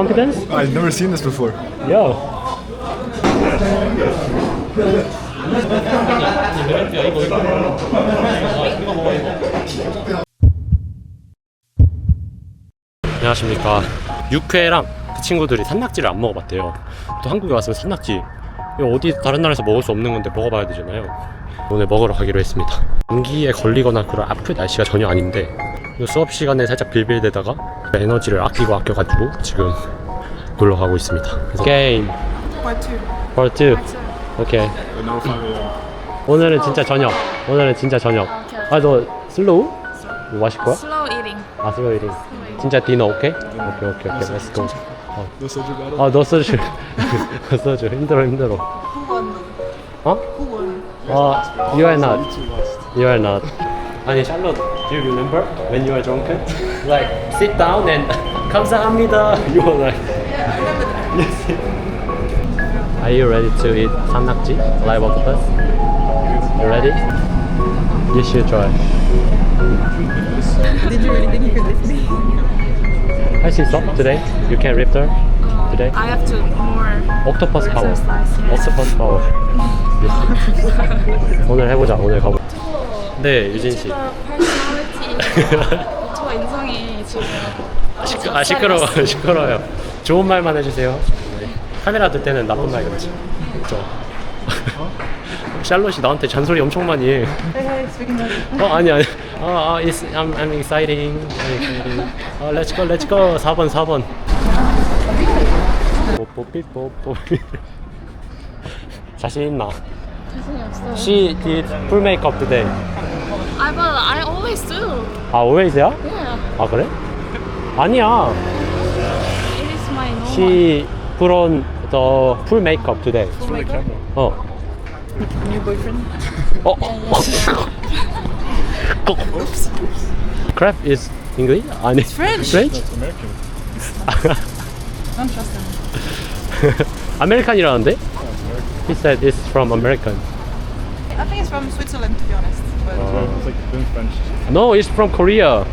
confidence? I've never seen this before. Yo. 안녕하십니까. 육회랑 그 친구들이 산낙지를 안 먹어봤대요. 또 한국에 왔으면 산낙지 어디 다른 나라에서 먹을 수 없는 건데 먹어봐야 되잖아요. 오늘 먹으러 가기로 했습니다. 감기에 걸리거나 그런 아플 날씨가 전혀 아닌데 이 수업 시간에 살짝 빌빌대다가 에너지를 아끼고 아껴가지고 지금 놀러 가고 있습니다. 그래서 게임 Part two. part 2 오케이. But no 5 a.m. 오늘은 진짜 저녁. 오늘은 진짜 저녁. 아 너 슬로우? 뭐 마실 거야? Slow eating. 아 슬로우 이팅. 진짜 디너 오케이? 오케이 오케이 오케이. 렛츠 고. No soju battle? 아너 소주. 너 소주 힘들어 힘들어. 어? 아 you are not. You are not. 아니 샬롯, do you remember when you were drunken? Like sit down and 감사합니다. You were like. yes. Are you ready to eat 산낙지? Live octopus? You ready? You should try. Did you really think you could lift me? 할 수 있어? Today? You can lift her? Today? I have to more. octopus power. exercise, yes. octopus power. Yes. 오늘 해보자. 오늘 가보. 네, 유진 씨. 저 인성이 지금. 시끄, 아 시끄러워 시끄러워요 좋은 말만 해주세요 네. 카메라 들 때는 나쁜 말 그렇지 저 샬롯이 나한테 잔소리 엄청 많이 해. 어 아니 아니 아, 아 it's, I'm, I'm exciting 어 let's go let's go 4번 4번 뽀뽀삐뽀뽀 자신 있나? 자신이 없어. She did full makeup today I but I always do. 아 always야? Yeah. 아 그래? 아니야 It is my normal. She put on the full makeup today Oh my god. 어 New boyfriend. 어? Crab is English? 아니 French. French? American. Don't trust him. 아메리칸이라는데? He said it's from American. I think it's from Switzerland, to be honest. But It's like been French. No, it's from Korea.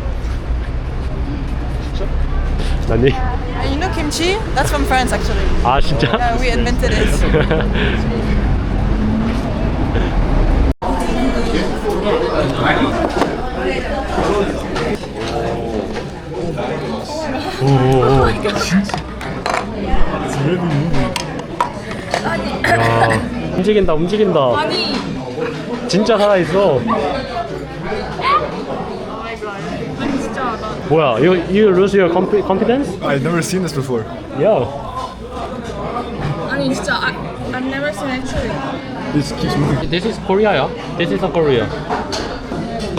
아니 And you know kimchi? That's from France, actually. 아 진짜? Yeah, we invented it. 오오오. 야, 움직인다 움직인다. 아니. 진짜 살아있어. 아니 진짜 나. 뭐야? You you lose your confi- confidence? I've never seen this before. Yeah. 아니 진짜 I, I've never seen actually. This keeps moving. This is Korea야. This is a Korea.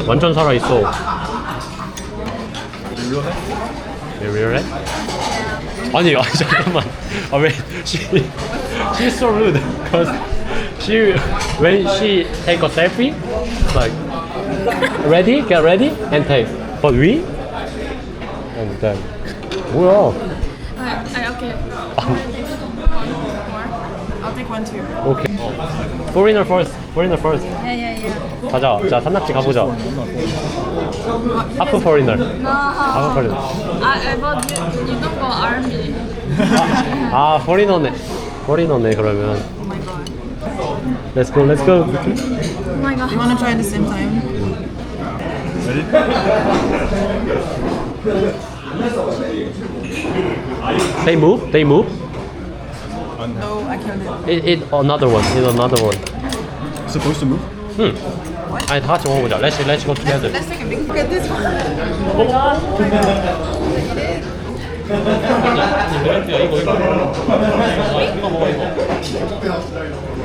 완전 살아있어. You real head? You real 아니 아니 잠깐만. 아 왜? She she's so rude. Cause she when she take a selfie, like ready, get ready, and take. But we and then 뭐야? I, I okay. More. I'll take one too. 오케이. Foreigner first. Foreigner first. Yeah, yeah, yeah. 가자. 자 산낙지 가보자. 하프 foreigner. No. 하프 foreigner. I, I but you, you don't go army. 아 foreigner네. foreigner네 그러면. Oh my god. Let's go. Let's go. Oh my god. You wanna try at the same time? Ready? They move. They move. No, I can't do it. It, it another one. It another one. Supposed to move? 응. 아니 다 같이 먹어보자. Let's let's go together. Let's take a big look at this one. They move. Do you put something else?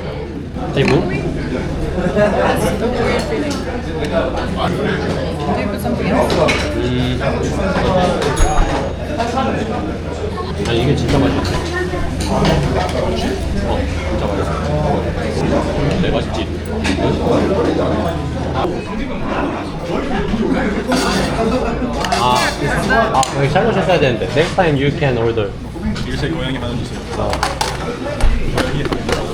아 이게 진짜 맛있지. 어, 진짜 맛있어. 네 맛있지. 아, 아 여기 샬롯 했어야 되는데. Next time you can order. Say 고양이 하나 주세요. 어.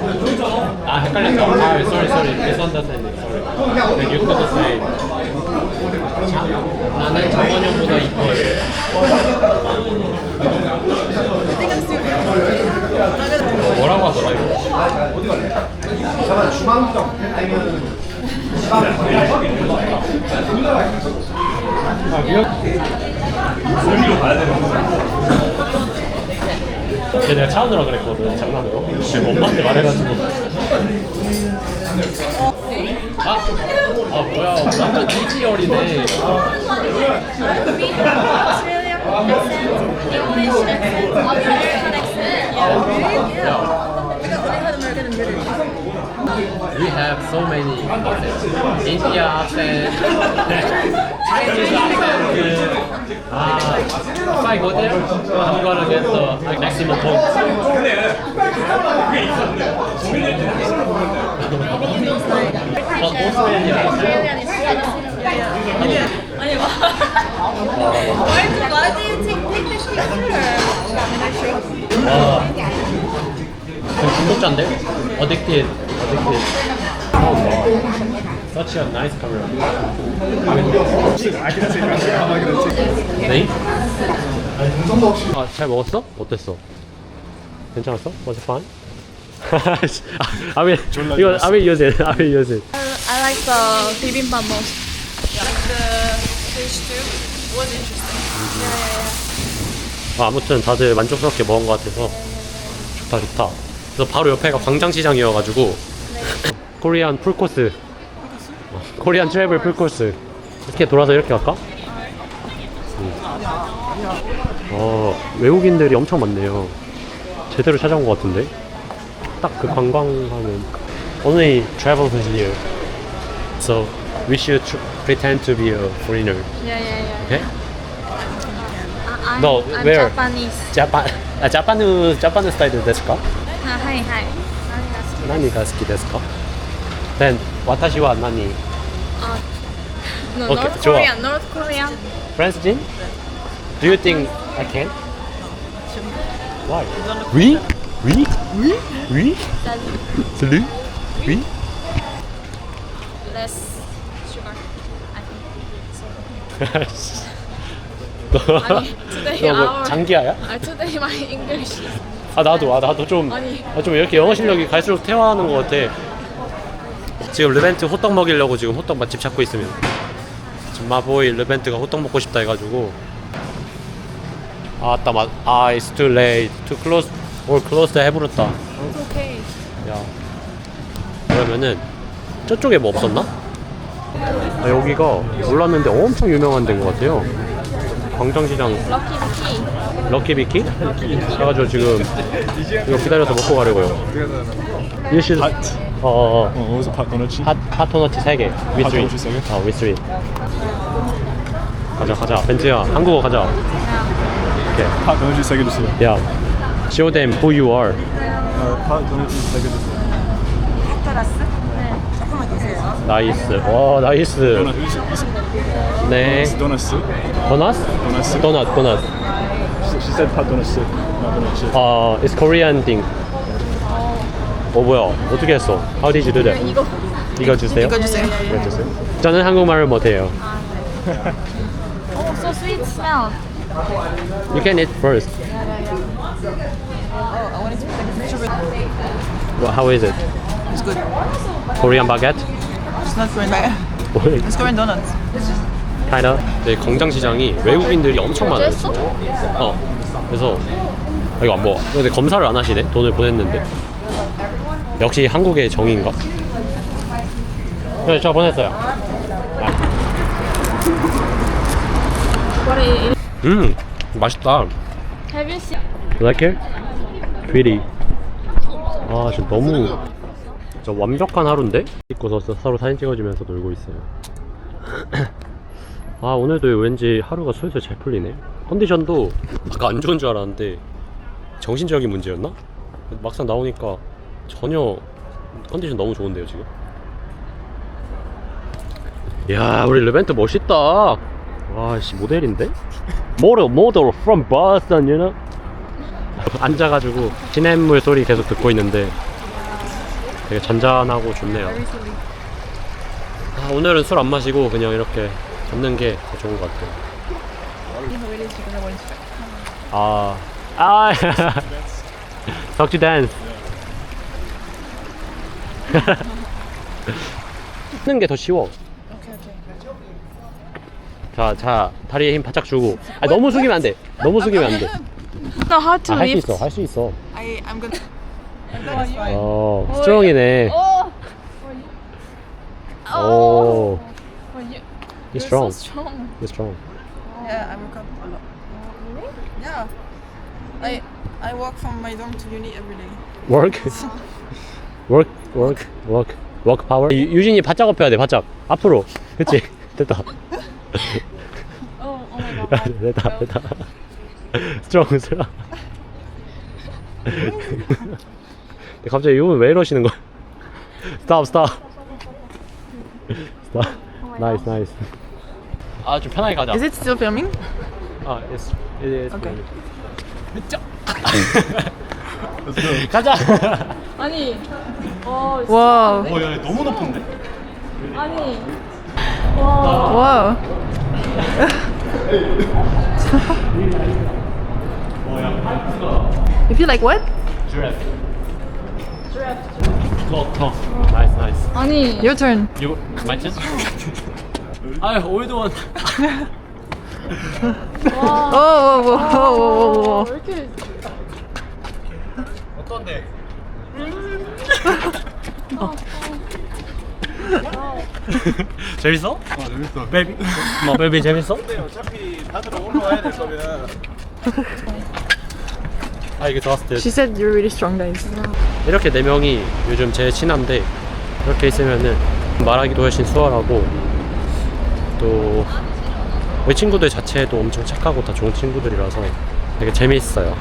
헷갈렸다. 아, sorry, sorry. misunderstanding. Sorry. 네, you could say. 자, 나는 장원영보다 이뻐요. 뭐라고 하더라, 이거? 걔 내가 차 오느라 그랬거든 장난으로 지금 엄마한테 말해가지고 아, 아 뭐야 완전 accent, American accent. Yeah. We have so many. Accents India accent Chinese accent 아, if I go there I'm gonna get the maximum points gonna take 네? 아, 잘 먹었어? 어땠어? 괜찮았어? Was it fun? I mean, 좋았어. I will use it. I will use it. I like the bibimbap most. Like the fish too. Was interesting. Yeah, yeah, 아, 아무튼 다들 만족스럽게 먹은 것 같아서 좋다 좋다. 그래서 바로 옆에가 광장시장이어가지고 코리안 풀코스, 어, 코리안 트래블 풀코스 이렇게 돌아서 이렇게 갈까? 음. 어 외국인들이 엄청 많네요. 제대로 찾아온 것 같은데 딱 그 관광하는 only travel here, so we should tr- pretend to be a foreigner. yeah. Yeah, yeah, yeah. Okay? I, I'm, No, I'm where? Japanese. Japan, 아, 자파누 자파누 스타일 ですか? 아, hi, hi.何が好きですか Then 私は何 No, Okay, North 좋아. Korean, North Korean. 프랑스진? Do you think I can? Why? Oui? Oui? Oui? Oui? Salut? Oui? Less sugar. I think. 너, 아니, today 너뭐 our- 장기야야? Uh, today my English. is- 아 나도 아 나도 좀, 아니. 아, 좀 이렇게 영어 실력이 갈수록 퇴화하는 것 같아 지금 르벤트 호떡 먹이려고 지금 호떡 맛집 찾고 있습니다 마보이 르벤트가 호떡 먹고 싶다 해가지고 아따 맞, 아 it's too late too close or close 해버렸다 It's okay. 야 그러면은 저쪽에 뭐 없었나? 아, 여기가 몰랐는데 엄청 유명한 데인 것 같아요 광장시장 Lucky Vicky. 럭키비키? 그래가지고 지금 이거 기다려서 먹고 가려고요 일시 핫. 어어 어 어, 어디서 팥 도넛이? 핫, 핫 도너츠 3개 위스리 핫도너츠 세 개? 어 위스리 가자 가자 벤츠야 한국어 가자 오케이 팥 도넛이 세개 주세요. 야 show them who you are 어, 팥 도넛이 세개 주세요. 나이스 와 나이스 도넛 is 네 도넛. 도넛? 도넛. 도넛 도넛 She said 팥 도넛. 나 도넛. 어 it's Korean thing 어 뭐야 어떻게 했어 How did you do that? 이거. 주세요 이거 주세요. 이거 주세요 저는 한국말을 못해요 Oh, so sweet smell. You can eat first Oh, well, How is it? It's good. Korean baguette? It's not Korean bag. It's Korean donuts. kind of 네, 광장시장이 외국인들이 엄청 많아요? 진짜. 어 그래서 아, 이거 안 먹어 근데 검사를 안 하시네 돈을 보냈는데 역시 한국의 정의인가? 네, 저 보냈어요 What is 음 맛있다 Have you seen? You like it? Pretty. 아, 진짜 너무 진짜 완벽한 하루인데? 입고서 서로 사진 찍어주면서 놀고 있어요. 아, 오늘도 왠지 하루가 슬슬 잘 풀리네. 컨디션도 아까 안 좋은 줄 알았는데 정신적인 문제였나? 막상 나오니까 전혀 컨디션 너무 좋은데요 지금. 야 우리 르벤트 멋있다. 와씨 모델인데? 모델 모델 from Boston, you know? 앉아가지고 시냇물 소리 계속 듣고 있는데 되게 잔잔하고 좋네요. 아, 오늘은 술 안 마시고 그냥 이렇게 걷는 게더 좋은 것 같아요. 아, 아, 덕주 댄스. 하는 게 더 쉬워. 자, 자, 다리에 힘 바짝 주고. 아, 너무 숙이면 안 돼. 너무 숙이면 안 돼. No, how to 아, 할 수 lift? 있어, 할 수 있어. I, I'm gonna. 어, 스트롱이네. Oh. 오, Oh, you, he's you're strong. so strong. He's strong. Yeah, I work out a lot. Yeah. I I walk from my dorm to uni every day. Work, work, work, work, work power. 유, 유진이 바짝 업혀야 돼, 바짝. 앞으로. 그치? 됐다. Oh, oh my god. 됐다, 됐다. 스트롱, 스트롱. 근데 갑자기 이분 왜 이러시는 거야? 스탑, 스탑. 스탑. 나이스, 나이스. 아, 좀 편하게 가자. Is it still filming? 아, it's, it is. Okay. 가자. 아니, 어, Wow. 어, 야, 너무 높은데? 아니, Wow. you feel like what? Giraffe. Giraffe. 더. 나이스, 나이스. 아니. Your turn. You, my turn? Oh, whoa, whoa, whoa, whoa, whoa. 왜 이렇게 어떤데? 재밌어? 아 재밌어. 베이비? 뭐 베이비 재밌어? 어차피 다들 올라와야 될 거면. 아 이게 좋았을 때 She said you're really strong, guys. 이렇게 네 명이 요즘 제일 친한데 이렇게 있으면은 말하기도 훨씬 수월하고 또 우리 친구들 자체도 엄청 착하고 다 좋은 친구들이라서 되게 재미있어요.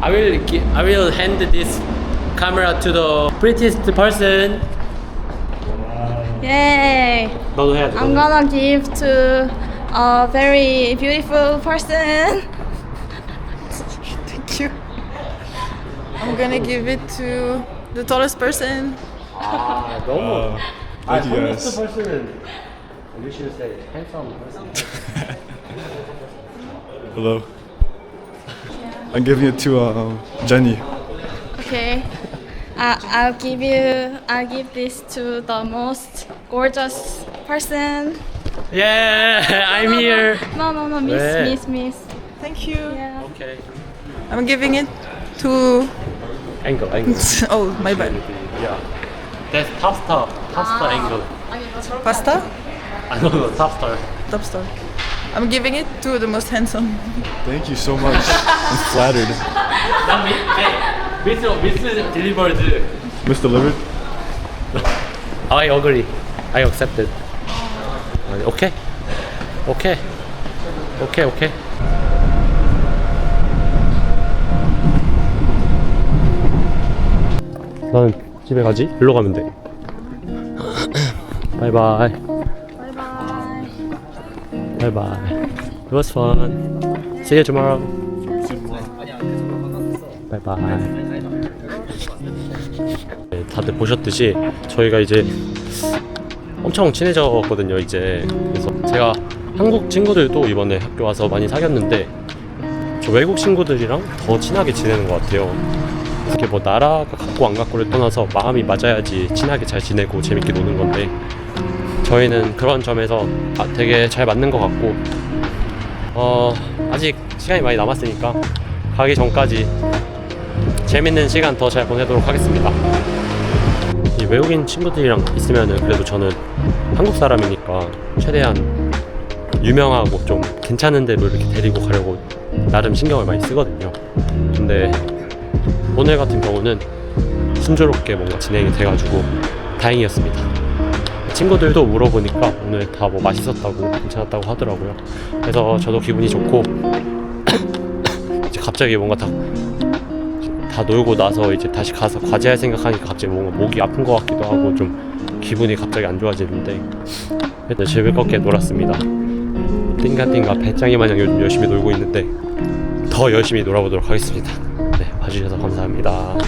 I will gi- I will hand this camera to the prettiest person. Yay! 너도 해야 돼. I'm gonna give to a very beautiful person. Thank you. I'm gonna give it to the tallest person. 아 너무. Thank you tallest guys. person은 you should say handsome person. Hello. I'm giving it to um, Jenny. Okay. I, I'll give you. I'll give this to the most gorgeous person. Yeah, I'm here. No, no, no, miss, 왜? miss, miss. Thank you. Yeah. Okay. I'm giving it to. Angle, angle. Oh, my bad. Yeah. That's top star. Top star ah. angle. Pasta? I don't know, top star. Top star. I'm giving it to the most handsome. Thank you so much. I'm flattered. Miss delivered. Miss delivered. I agree. I accept it. 아니, 오케이. 오케이. 오케이, 오케이. 나는 집에 가지? 일로 가면 돼. 바이바이. Bye bye. 바이바이. It was fun. See you tomorrow. 바이바이. 네, 다들 보셨듯이 저희가 이제 엄청 친해졌거든요 이제. 그래서 제가 한국 친구들도 이번에 학교 와서 많이 사귀었는데 저 외국 친구들이랑 더 친하게 지내는 것 같아요. 이렇게 뭐 나라가 갖고 안 갖고를 떠나서 마음이 맞아야지 친하게 잘 지내고 재밌게 노는 건데 저희는 그런 점에서 아, 되게 잘 맞는 것 같고 어 아직 시간이 많이 남았으니까 가기 전까지 재밌는 시간 더 잘 보내도록 하겠습니다. 이 외국인 친구들이랑 있으면은 그래도 저는 한국 사람이니까 최대한 유명하고 좀 괜찮은 데로 이렇게 데리고 가려고 나름 신경을 많이 쓰거든요. 근데 오늘 같은 경우는 순조롭게 뭔가 진행이 돼가지고 다행이었습니다. 친구들도 물어보니까 오늘 다 뭐 맛있었다고 괜찮았다고 하더라고요. 그래서 저도 기분이 좋고 이제 갑자기 뭔가 다, 다 놀고 나서 이제 다시 가서 과제할 생각하니까 갑자기 뭔가 목이 아픈 것 같기도 하고 좀 기분이 갑자기 안 좋아지는데 그래도 즐겁게 놀았습니다. 띵가띵가 배짱이 마냥 요즘 열심히 놀고 있는데 더 열심히 놀아보도록 하겠습니다. 네, 봐주셔서 감사합니다.